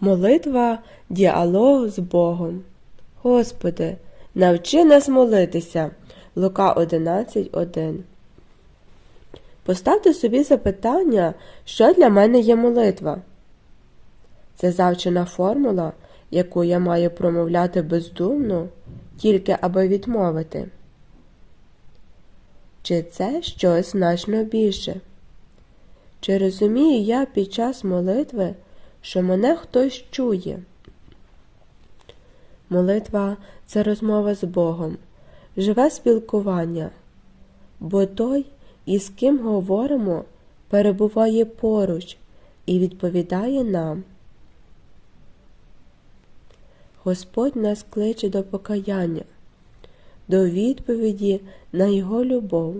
Молитва діалог з Богом. Господи, навчи нас молитися. Лука 11.1 Поставте собі запитання, що для мене є молитва. Це завчена формула, яку я маю промовляти бездумно, тільки аби відмовити. Чи це щось значно більше? Чи розумію я під час молитви, що мене хтось чує? Молитва це розмова з Богом, живе спілкування, бо той, із ким говоримо, перебуває поруч і відповідає нам. Господь нас кличе до покаяння, до відповіді на Його любов,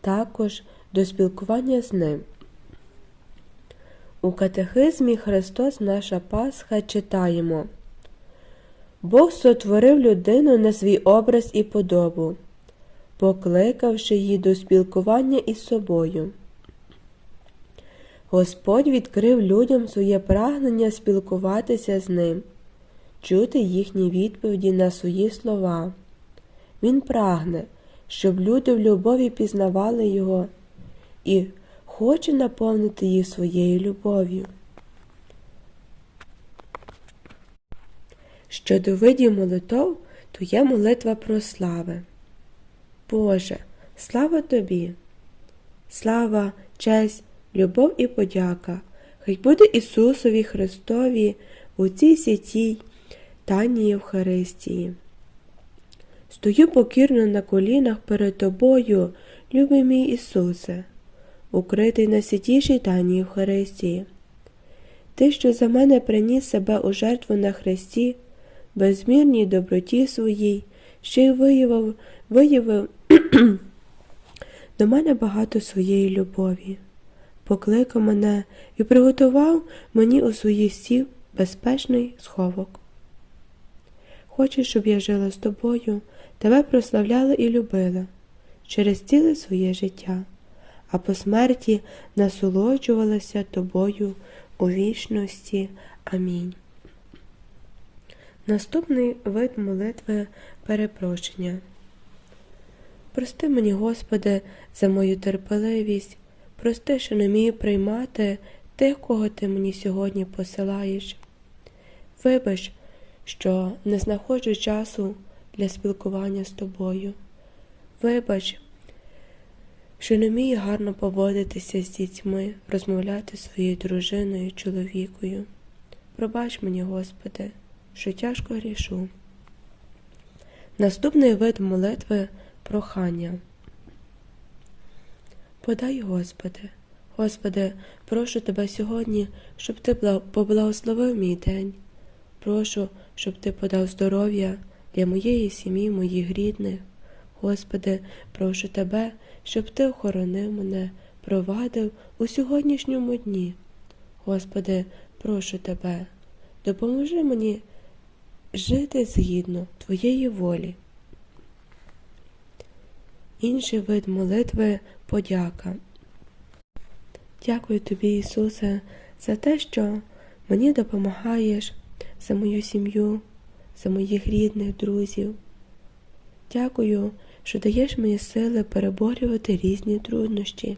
також до спілкування з Ним. У катехизмі Христос наша Пасха читаємо Бог сотворив людину на свій образ і подобу, покликавши її до спілкування із собою. Господь відкрив людям своє прагнення спілкуватися з ним, чути їхні відповіді на свої слова. Він прагне, щоб люди в любові пізнавали Його і хоче наповнити їх своєю любов'ю. Щодо видів молитов, то є молитва про слави. Боже, слава Тобі! Слава, честь, любов і подяка, хай буде Ісусові Христові у цій святій Тайній Євхаристії. Стою покірно на колінах перед Тобою, любий мій Ісусе, укритий на святішій Тайній Євхаристії. Ти, що за мене приніс себе у жертву на Христі, безмірній доброті своїй, ще й виявив, виявив до мене багато своєї любові, покликав мене і приготував мені у своїй стів безпечний сховок. Хочеш, щоб я жила з тобою, тебе прославляла і любила через ціле своє життя, а по смерті насолоджувалася тобою у вічності. Амінь. Наступний вид молитви перепрошення. Прости мені, Господи, за мою терпеливість, прости, що не вмію приймати тих, кого ти мені сьогодні посилаєш. Вибач, що не знаходжу часу для спілкування з тобою. Вибач, що не вмію гарно поводитися з дітьми, розмовляти зі своєю дружиною, чоловікою. Пробач мені, Господи, що тяжко грішу. Наступний вид молитви прохання. Подай, Господи, Господи, прошу Тебе сьогодні, щоб Ти поблагословив мій день. Прошу, щоб Ти подав здоров'я для моєї сім'ї, моїх рідних. Господи, прошу Тебе, щоб Ти охоронив мене, провадив у сьогоднішньому дні. Господи, прошу Тебе, допоможи мені жити згідно Твоєї волі. Інший вид молитви подяка. Дякую тобі, Ісусе, за те, що мені допомагаєш, за мою сім'ю, за моїх рідних, друзів. Дякую, що даєш мені сили переборювати різні труднощі.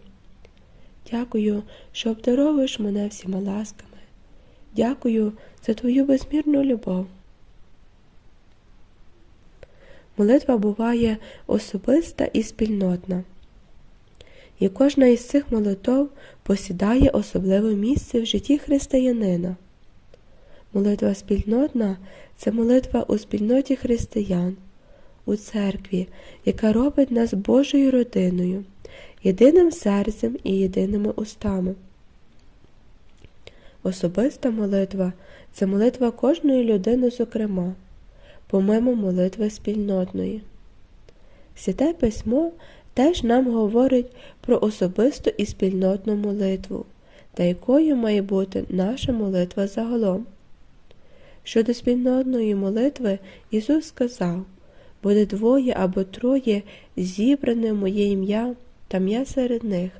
Дякую, що обдаровуєш мене всіма ласками. Дякую за твою безмірну любов. Молитва буває особиста і спільнотна, і кожна із цих молитов посідає особливе місце в житті християнина. Молитва спільнотна це молитва у спільноті християн, у церкві, яка робить нас Божою родиною, єдиним серцем і єдиними устами. Особиста молитва це молитва кожної людини, зокрема помимо молитви спільнотної. Святе письмо теж нам говорить про особисту і спільнотну молитву, та якою має бути наша молитва загалом. Щодо спільнотної молитви Ісус сказав буде двоє або троє зібране моє ім'я, там я серед них.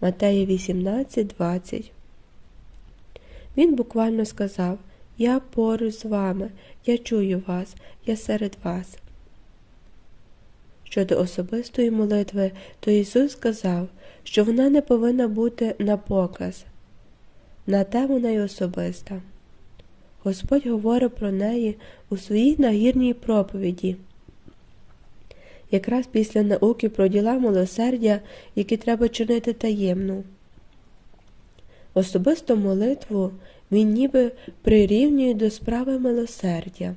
Матея 18, 20. Він буквально сказав Я поруч з вами, я чую вас, я серед вас. Щодо особистої молитви, то Ісус сказав, що вона не повинна бути на показ. На те вона й особиста. Господь говорить про неї у своїй нагірній проповіді. Якраз після науки про діла милосердя, які треба чинити таємно. Особисту молитву він ніби прирівнює до справи милосердя,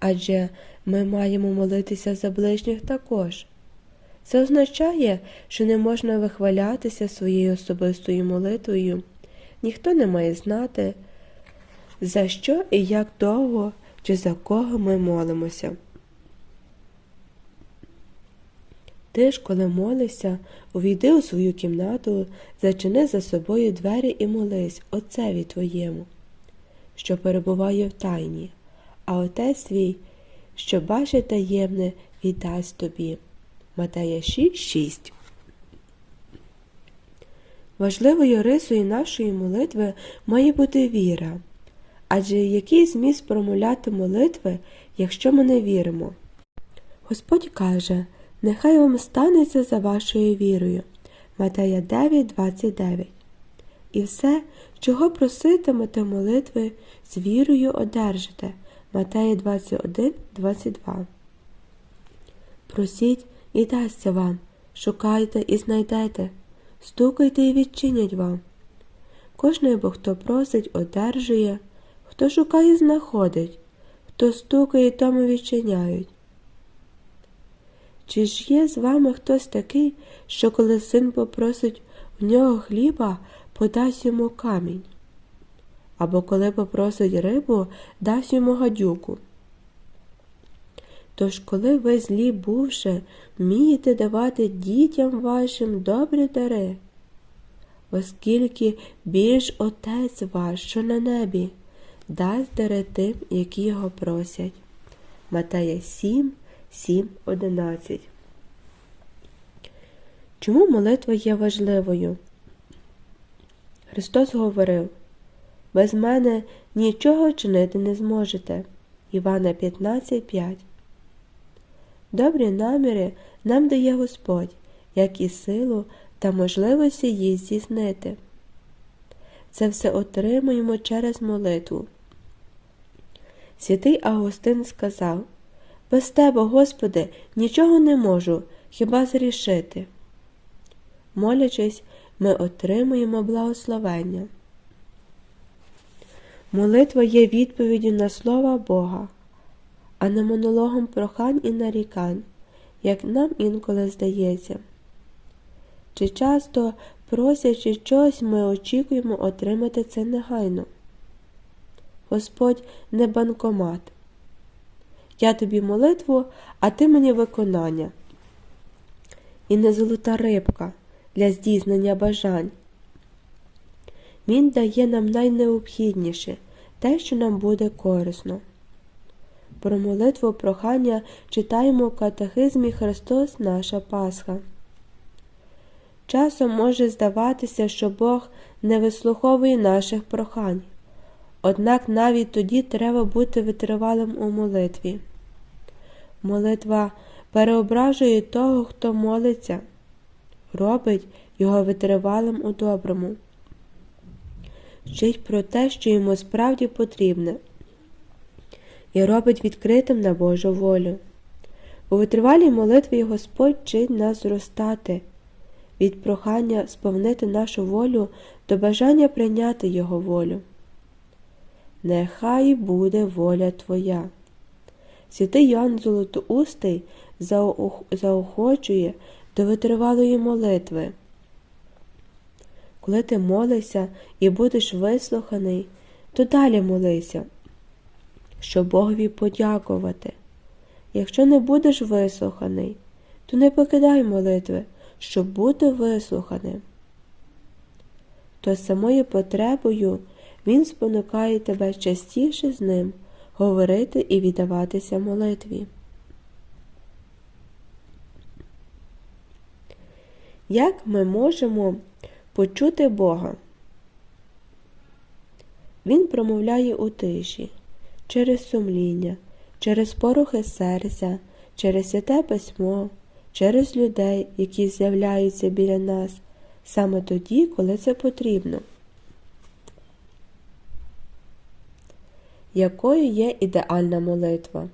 адже ми маємо молитися за ближніх також. Це означає, що не можна вихвалятися своєю особистою молитвою, ніхто не має знати, за що і як довго чи за кого ми молимося. Ти ж, коли молишся, увійди у свою кімнату, зачини за собою двері і молись Отцеві твоєму, що перебуває в тайні, а Отець свій, що бачить таємне, віддасть тобі. Матея 6.6 Важливою рисою нашої молитви має бути віра. Адже який зміст промовляти молитви, якщо ми не віримо? Господь каже, нехай вам станеться за вашою вірою. Матея 9.29 І все, чого проситимете молитви, з вірою одержите. Матея 21.22 Просіть і дасться вам, шукайте і знайдете, стукайте і відчинять вам. Кожний бо хто просить, одержує, хто шукає, знаходить, хто стукає, тому відчиняють. Чи ж є з вами хтось такий, що коли син попросить у нього хліба, подасть йому камінь? Або коли попросить рибу, дасть йому гадюку? Тож, коли ви злі бувши, вмієте давати дітям вашим добрі дари, оскільки більш Отець ваш, що на небі, дасть дари тим, які його просять. Матея 7, 7, 11 Чому молитва є важливою? Христос говорив без мене нічого чинити не зможете. Івана 15,5 Добрі наміри нам дає Господь, як і силу та можливості її здійснити. Це все отримуємо через молитву. Святий Августин сказав Без тебе, Господи, нічого не можу, хіба зрішити. Молячись, ми отримуємо благословення. Молитва є відповіддю на слова Бога, а не монологом прохань і нарікань, як нам інколи здається. Чи часто, просячи щось, ми очікуємо отримати це негайно? Господь не банкомат. Я тобі молитву, а ти мені виконання. І не золота рибка для здійснення бажань. Він дає нам найнеобхідніше те, що нам буде корисно. Про молитву прохання читаємо в катехизмі Христос наша Пасха. Часом може здаватися, що Бог не вислуховує наших прохань, однак навіть тоді треба бути витривалим у молитві. Молитва переображує того, хто молиться, робить його витривалим у доброму вчить про те, що йому справді потрібне, і робить відкритим на Божу волю. У витривалій молитві Господь вчить нас зростати, від прохання сповнити нашу волю до бажання прийняти Його волю. Нехай буде воля Твоя. Святий Йоанн Золотоустий заохочує до витривалої молитви. Коли ти молишся і будеш вислуханий, то далі молися, щоб Богові подякувати. Якщо не будеш вислуханий, то не покидай молитви, щоб бути вислуханим. То самою потребою Він спонукає тебе частіше з ним говорити і віддаватися молитві. Як ми можемо почути Бога. Він промовляє у тиші, через сумління, через порухи серця, через святе письмо, через людей, які з'являються біля нас, саме тоді, коли це потрібно. Якою є ідеальна молитва?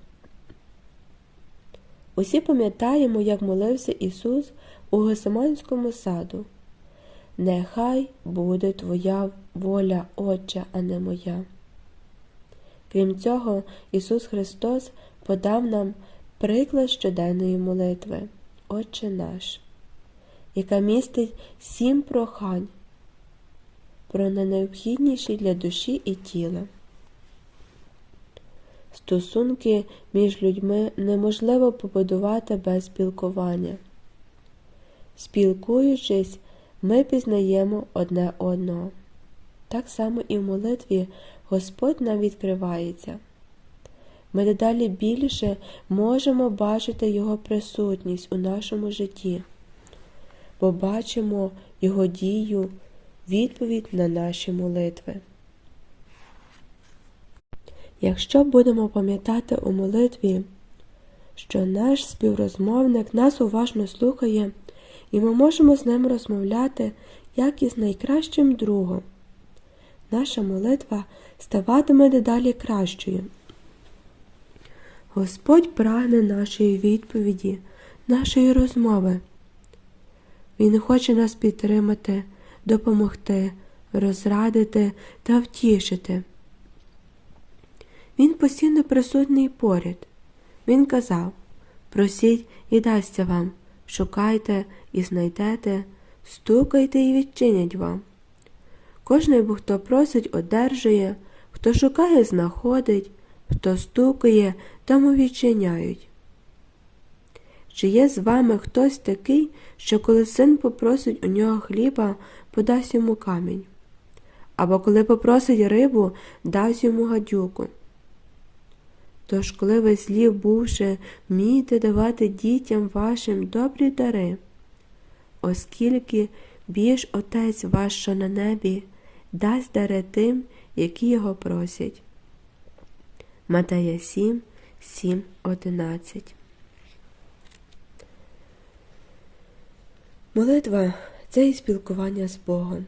Усі пам'ятаємо, як молився Ісус у Гесиманському саду. Нехай буде Твоя воля, Отче, а не моя. Крім цього, Ісус Христос подав нам приклад щоденної молитви, Отче наш, яка містить сім прохань про найнеобхідніші для душі і тіла. Стосунки між людьми неможливо побудувати без спілкування. Спілкуючись, ми пізнаємо одне одного. Так само і в молитві Господь нам відкривається. Ми дедалі більше можемо бачити Його присутність у нашому житті, бо бачимо Його дію, відповідь на наші молитви. Якщо будемо пам'ятати у молитві, що наш співрозмовник нас уважно слухає, і ми можемо з ним розмовляти як із найкращим другом, наша молитва ставатиме дедалі кращою. Господь прагне нашої відповіді, нашої розмови. Він хоче нас підтримати, допомогти, розрадити та втішити. Він постійно присутній поряд. Він казав просіть і дасться вам, шукайте і знайдете, стукайте і відчинять вам. Кожний, бо хто просить, одержує, хто шукає, знаходить, хто стукає, тому відчиняють. Чи є з вами хтось такий, що коли син попросить у нього хліба, подасть йому камінь, або коли попросить рибу, дасть йому гадюку? Тож, коли ви злі бувши, вмієте давати дітям вашим добрі дари, оскільки більш Отець ваш, що на небі, дасть дари тим, які його просять. Матея 7, 7, 11 Молитва це і спілкування з Богом.